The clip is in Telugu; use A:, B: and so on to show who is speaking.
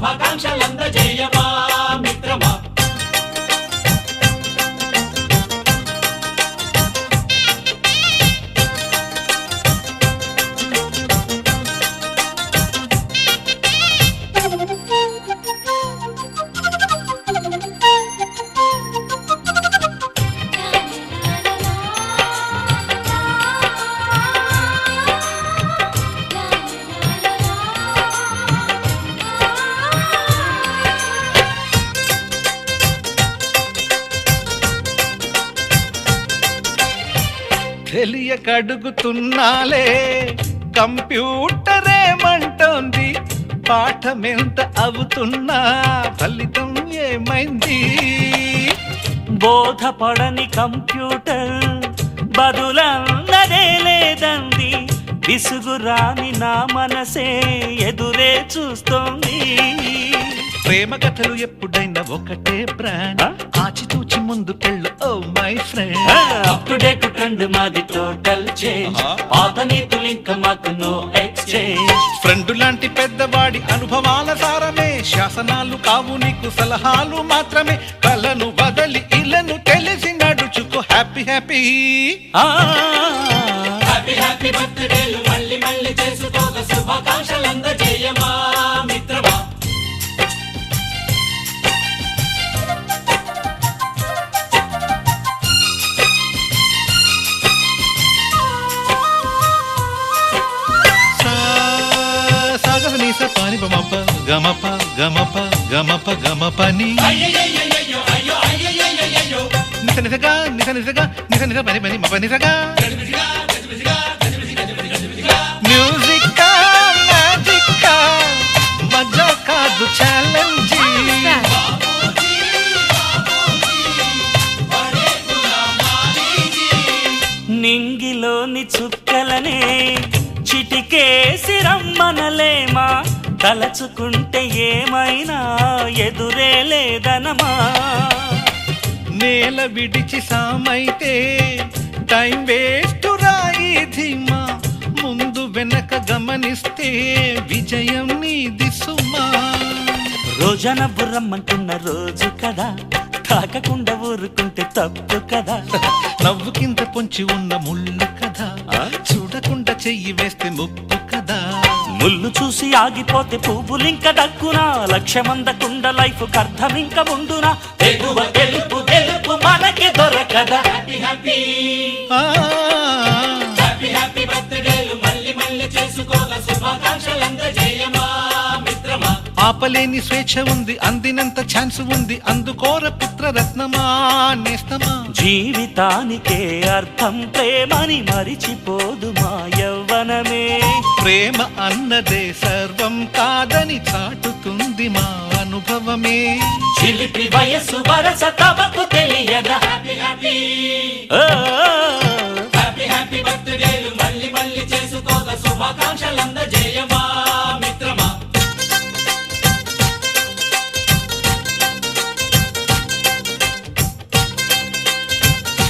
A: చేసుకోక
B: తెలియక అడుగుతున్నాలే కంప్యూటర్ ఏమంటోంది పాఠమెంత అవుతున్నా ఫలితం ఏమైంది?
A: బోధపడని కంప్యూటర్ బదులన్నదే లేదంది. విసుగురాని నా మనసే ఎదురే చూస్తోంది.
B: ప్రేమ కథలు ఎప్పుడైనా ఒకటే బ్రాండ్
A: ఆ?
B: ముందు పెళ్ళు ఓ my friend.
A: Up to date trend మాది టోటల్ చేంజ్
B: ఆహా.
A: పాత నీతులు ఇంకా మాకు నో ఎక్స్చేంజ్
B: ఫ్రెండ్ లాంటి పెద్దవాడి అనుభవాల సారమే. శాసనాలు కావు నీకు సలహాలు మాత్రమే. కలను వదలి ఇలను తెలిసి నడుచుకో హ్యాపీ హ్యాపీ
A: హ్యాపీ హ్యాపీ బర్త్డేలు మళ్ళీ మళ్ళీ చేసుకోక శుభాకాంక్షలు అందజేయమా
B: పని బమప గమప గమప గమప గమపని నిస నిసగా నిస నిసగా నిస నిస పని పని మప నిసగా. మ్యూజిక్ మ్యాజిక్ మజా కాదు ఛాలెంజ్
A: నింగిలోని చుక్కలనే చిటికేసి రమ్మనలేమా? తలచుకుంటే ఏమైనా ఎదురే లేదనమా?
B: నేల విడిచి సామైతే టైం వేస్ట్ రాయి ధీమా. ముందు వెనక గమనిస్తే విజయం నీది సుమా.
A: రోజన బుర్రమ్మంటున్న రోజు కదా తాకకుండా ఊరుకుంటే తప్పు కదా.
B: నవ్వు కింద పొంచి ఉన్న ముళ్ళు కదా? చూడకుండా చెయ్యి వేస్తే ముప్పు కదా.
A: ముళ్ళు చూసి ఆగిపోతే పువ్వులింక దక్కునా. లక్ష్యమందకుండ లైఫ్ అర్థం ఇంక ఉండునా. ఎగువ గెలుపు గెలుపు మనకి దొరకదా. హ్యాపీ హ్యాపీ
B: ఆ,
A: హ్యాపీ హ్యాపీ బర్త్డేలు మళ్ళీ మళ్ళీ చేసుకోగా. శుభాకాంక్షలు అందజేయమా
B: ఆపలేని స్వేచ్ఛ ఉంది అందినంత ఛాన్స్ ఉంది అందుకోర పుత్ర రత్నమా నేస్తమా?
A: జీవితానికే అర్థం ప్రేమని మరిచిపోదు మా యవ్వనమే.
B: ప్రేమ అన్నదే సర్వం కాదని చాటుతుంది మా అనుభవమే.
A: చిలిపి వయసు వరస తమకు తెలియదా? హ్యాపీ హ్యాపీ మళ్ళీ మళ్ళీ చేసుకోగా శుభాకాంక్షలంద జయమా